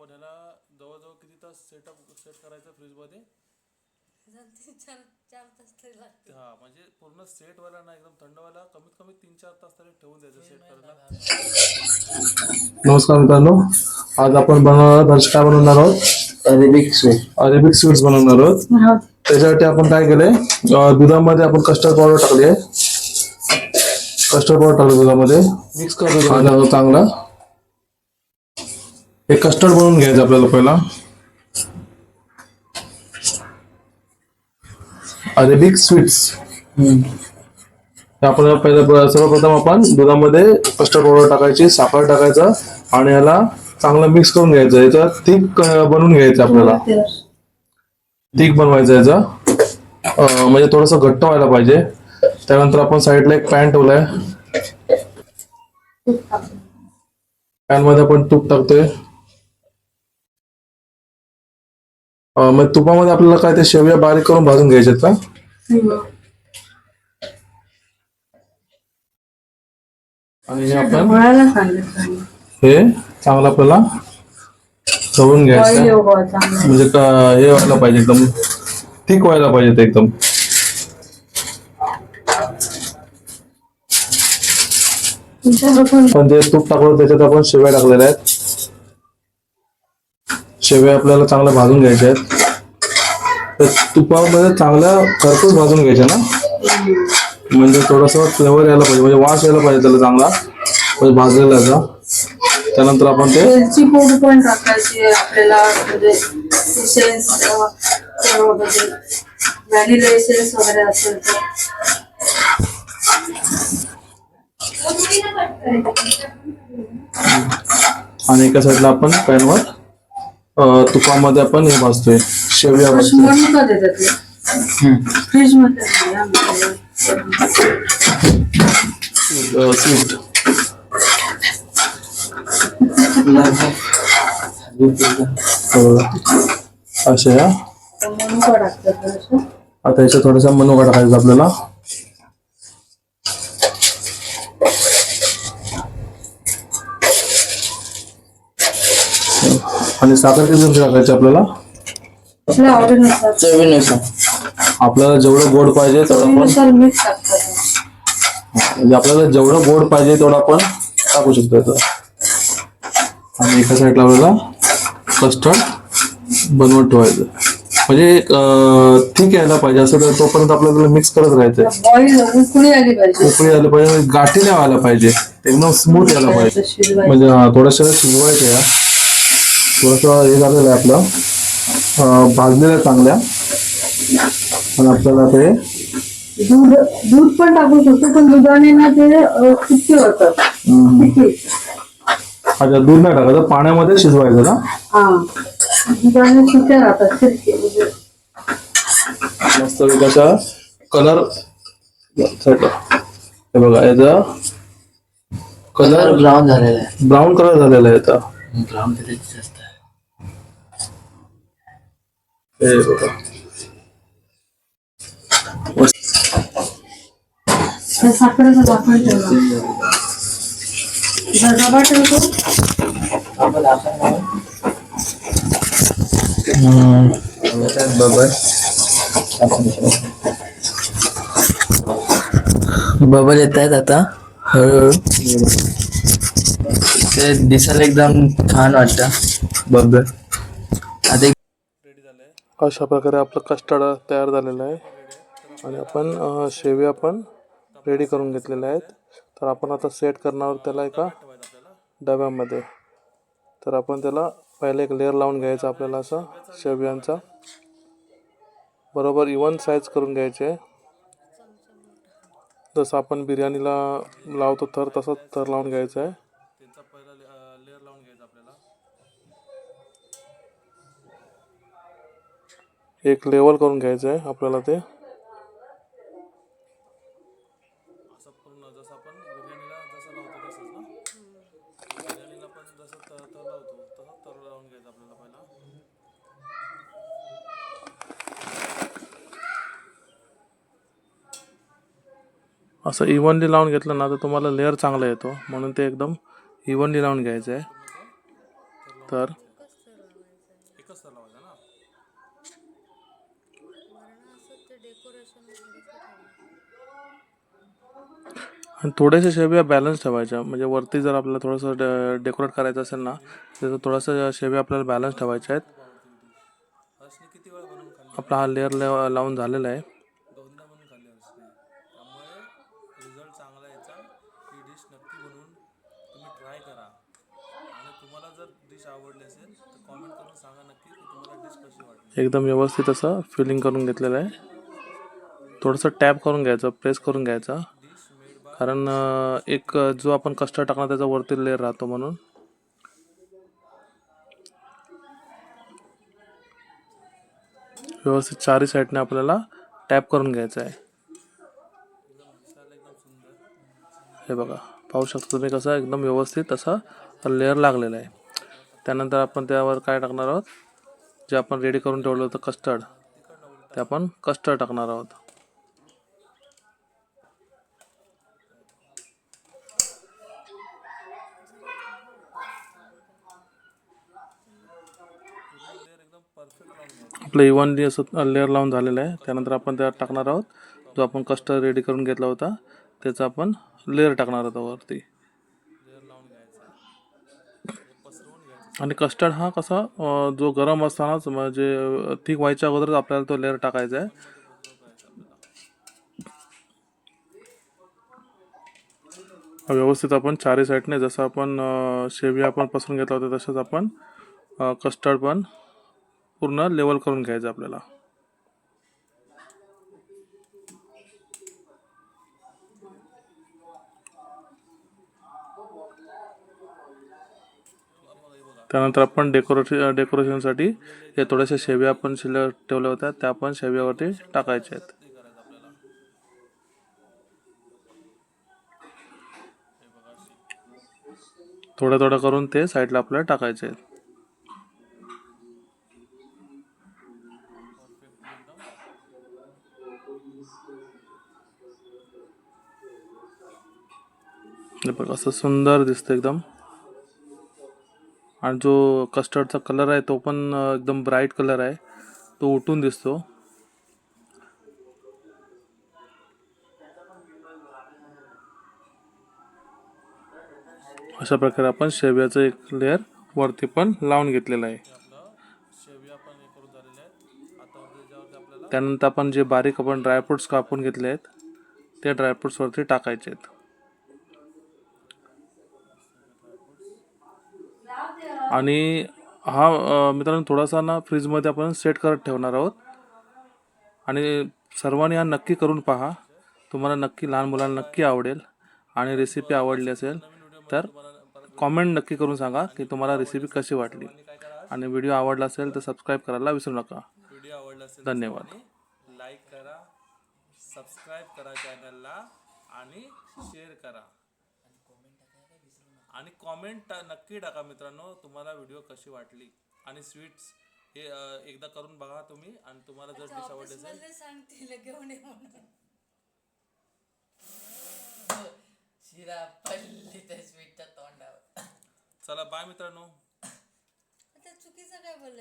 आपण ह्याला जवळजवळ किती तास सेटअप सेट करायचं फ्रीजमध्ये तीन चार चार तास तरी लागते हा म्हणजे पूर्ण सेट व्हायला ना एकदम थंड व्हायला कमीत कमी तीन चार तास तरी ठेवून द्यायचं सेट करायला. नमस्कार मित्रांनो आज आपण बनवणार आहोत आज काय बनवणार आहोत? अरेबिक स्वीट अरेबिक स्वीट्स बनवणार आहोत. त्याच्यासाठी आपण काय केलंय अं, दुधामध्ये आपण कस्टर्ड पावडर टाकली आहे. कस्टर्ड पावडर टाकलं दुधामध्ये. मिक्स करतो चांगला. हे कस्टर्ड बनवून घ्यायचं आपल्याला पहिला. अरेबिक स्वीट्स आपल्याला पहिला सर्वप्रथम आपण दुधामध्ये कस्टर्ड पावडर टाकायची साखर टाकायचं आणि याला चांगलं मिक्स करून घ्यायचं. याचा थिक बनवून घ्यायचं आपल्याला. थिक बनवायचं याचा. म्हणजे थोडस घट्ट व्हायला पाहिजे. त्यानंतर आपण साईडला एक पॅन ठेवलाय. पॅनमध्ये आपण तूप टाकतोय. मग तुपामध्ये आपल्याला काय ते शेवया बारीक करून भाजून घ्यायच्यात का? आणि हे आपण हे चांगलं आपल्याला तळून घ्यायचं. म्हणजे का- हे व्हायला पाहिजे एकदम थिक व्हायला पाहिजे ते एकदम. पण ते तूप टाकलं त्याच्यात आपण शेवया टाकलेल्या आहेत. शेवया आपल्याला चांगल्या भाजून घ्यायच्या आहेत. तर तुपामध्ये चांगल्या खरपूस भाजून घ्यायच्या ना? म्हणजे थोडस फ्लेवर यायला पाहिजे म्हणजे वास यायला पाहिजे त्याला चांगला. म्हणजे भाजलेला याचा त्यानंतर आपण ते वेलची पूड पण टाकायची आहे आपल्याला म्हणजे व्हॅनिला वगैरे असेल तर. आणि एका साईडला आपण पॅनवर तुपामध्ये आपण हे भाजतोय. शेवया भाजतोय. स्वीट असे? आता याच्यात थोडासा मनोका टाकायचा आपल्याला. आणि साखर किती चमचे टाकायची आपल्याला? आपल्या आवडीनुसार चवीनुसार. आपल्याला जेवढं गोड पाहिजे तेवढं आपण चवीनुसार मीठ टाकतात. म्हणजे आपल्याला जेवढं गोड पाहिजे तेवढं आपण टाकू शकतो याचं आणि एका साईडला आपल्याला कस्टर्ड बनवून ठेवायचं. म्हणजे ठीक यायला पाहिजे. असं तर तोपर्यंत आपल्याला त्याला मिक्स करत राहायचं बॉईल उकळी आली पाहिजे. उकळी आलं पाहिजे गाठी नाही व्हायला पाहिजे. एकदम स्मूथ यायला पाहिजे. शिजवायचं. म्हणजे हा थोडंसं शिजवायचं या थोडंसं हे झालेलं आहे आपलं. भाजलेलं आहे चांगल्या. आणि आपल्याला ते दूध दूध पण टाकू शकतो पण दुधाने ना ते होतात. अच्छा दूध नाही टाकायचं पाण्यामध्ये शिजवायचं ना हा. दुधाने राहतात म्हणजे मस्त कशा कलर हे बघा याचा कलर कलर ब्राऊन झालेला आहे. ब्राऊन कलर झालेला आहे याचा ब्राऊन कलर जास्त आहे हे बघा त्या साखरेचं डबा ठेवतो बबल येत आहेत आता हळूहळू. ते दिसायला एकदम छान वाटतं बबल आता अशा प्रकारे आपलं कस्टर्ड तयार झालेलं आहे. आणि आपण शेवे आपण पण रेडी करून घेतलेल्या आहेत. तर आपण आता सेट करणार त्याला एका डब्यामध्ये. तर आपण त्याला पहिले एक लेअर लावून घ्यायचा आपल्याला असा शेवयांचा. बरोबर इवन साईज करून घ्यायचे. जसं आपण बिर्याणीला लावतो थर तसंच थर लावून घ्यायचं आहे. एक लेवल करून घ्यायचं आहे आपल्याला ते. असं लावून इव्हनली लावून घेतलं ना तर तुम्हाला लेअर चांगला येतो. म्हणून ते एकदम इव्हनली लावून घ्यायचं आहे. तर एकच तर लावायचा ना वरण असं ते डेकोरेशन आणि थोड्याशा शेव्या बॅलन्स ठेवायच्या. म्हणजे वरती जर आपल्याला थोडंसं डेकोरेट करायचं असेल ना तर थोडंसं शेव्या आपल्याला बॅलन्स ठेवायच्या आहेत. किती आपला हा लेअर लावून झालेला आहे. एकदम व्यवस्थित असं फिलिंग करून घेतलेलं आहे. थोडंसं टॅप करून घ्यायचं प्रेस करून घ्यायचं. कारण एक जो आपण कस्टर्ड टाकणार त्याचा वरती लेअर राहतो म्हणून. व्यवस्थित चारही साईडने आपल्याला टॅप करून घ्यायचं आहे हे बघा पाहू शकता तुम्ही कसं एकदम व्यवस्थित असा लेअर लागलेला आहे. त्यानंतर आपण त्यावर काय टाकणार आहोत? जे आपण रेडी करून ठेवलं होतं कस्टर्ड ते आपण कस्टर्ड टाकणार आहोत लेअर एकदम परफेक्ट लावून घ्यायचं आपलं e इव्हनली असं लेअर लावून झालेलं आहे. त्यानंतर आपण त्यात टाकणार आहोत. जो आपण कस्टर्ड रेडी करून घेतला होता त्याचा आपण लेअर टाकणार आहोत वरती. आणि कस्टर्ड हा कसा जो गरम असतानाच म्हणजे थिक व्हायच्या अगोदरच आपल्याला तो लेअर टाकायचा आहे. व्यवस्थित आपण चारही साईडने जसं आपण अं, शेवया आपण पसरून घेतला होता तसंच आपण कस्टर्ड पण पूर्ण लेवल करून घ्यायचं आपल्याला. त्यानंतर आपण डेकोरेशन डेकोरेशनसाठी हे थोड्याशा शेव्या आपण शिल्लक ठेवल्या होत्या. त्या आपण शेव्यावरती टाकायच्या आहेत. थोडं थोडं करून ते साईडला आपल्याला टाकायचे आहेत. बघ असं सुंदर दिसतं एकदम. आणि जो कस्टर्डचा कलर आहे तो पण एकदम ब्राईट कलर आहे. तो उठून दिसतो. अशा प्रकारे आपण शेव्याचं एक लेअर वरती पण लावून घेतलेलं आहे. शेवया पण त्यानंतर आपण जे बारीक आपण ड्रायफ्रुट्स कापून घेतले आहेत ते ड्रायफ्रुट्सवरती टाकायचे आहेत आणि हा मित्रांनो थोडासा ना फ्रीजमध्ये आपण सेट करत ठेवणार आहोत. आणि सर्वांनी हा नक्की करून पहा. तुम्हाला नक्की लहान मुलांना नक्की आवडेल आणि रेसिपी आवडली असेल तर कॉमेंट नक्की करून सांगा की तुम्हाला रेसिपी कशी वाटली. आणि व्हिडिओ आवडला असेल तर सबस्क्राईब करायला विसरू नका. व्हिडिओ आवडला असेल धन्यवाद. लाईक करा सबस्क्राईब करा चॅनलला आणि शेअर करा. आणि कॉमेंट नक्की टाका मित्रांनो तुम्हाला व्हिडिओ कशी वाटली? आणि स्वीट्स हे अं, एकदा करून बघा तुम्ही आणि तुम्हाला जर डिश आवडली असेल सांगतील घेऊन ये म्हणून. शिरा पडली त्या स्वीटच्या तोंडावर. चला बाय मित्रांनो. आता चुकीचं काय बोललं?